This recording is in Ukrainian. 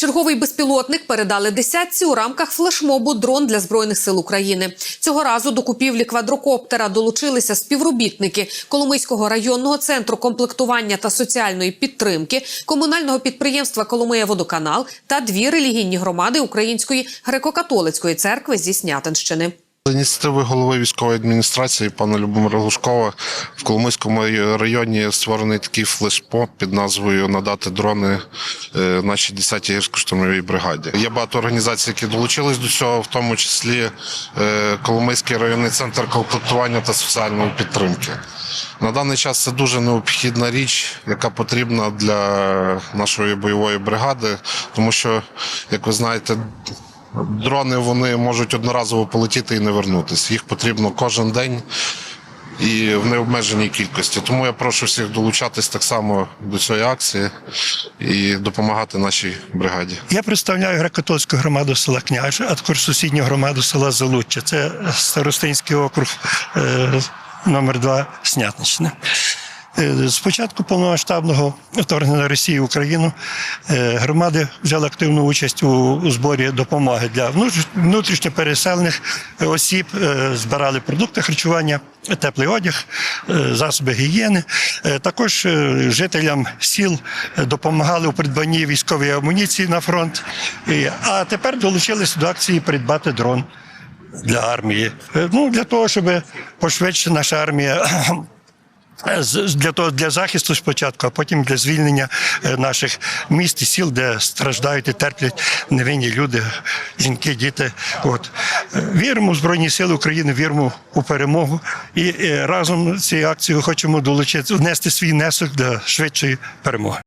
Черговий безпілотник передали десятці у рамках флешмобу Дрон для збройних сил України. Цього разу до купівлі квадрокоптера долучилися співробітники Коломийського районного центру комплектування та соціальної підтримки, комунального підприємства Коломия Водоканал та дві релігійні громади Української греко-католицької церкви зі Снятинщини. За ініціативи голови військової адміністрації пана Любомира Глушкова в Коломийському районі створений такий флешпоп під назвою Надати дрони е, нашій 10-й гірсько-штурмовій бригаді. Є багато організацій, які долучились до цього, в тому числі е, Коломийський районний центр комплектування та соціальної підтримки. На даний час це дуже необхідна річ, яка потрібна для нашої бойової бригади, тому що, як ви знаєте, Дрони вони можуть одноразово полетіти і не вернутися. Їх потрібно кожен день і в необмеженій кількості. Тому я прошу всіх долучатись так само до цієї акції і допомагати нашій бригаді. Я представляю греко-католицьку громаду села Княже, а також сусідню громаду села Залуччя. Це Старостинський округ е, номер 2 Снятничне. Е, З початку повномасштабного вторгнення Росії в Україну е, громади взяли активну участь у, зборі допомоги для внутріш- внутрішньо переселених осіб, е, збирали продукти харчування, теплий одяг, засоби гігієни. Також жителям сіл допомагали у придбанні військової амуніції на фронт. А тепер долучилися до акції придбати дрон для армії. Ну, для того, щоб пошвидше наша армія для того для захисту спочатку, а потім для звільнення е, наших міст і сіл, де страждають і терплять невинні люди, жінки, діти. От Е, віримо в Збройні Сили України, віримо у перемогу. І е, разом з цією акцією хочемо долучити внести свій внесок для швидшої перемоги.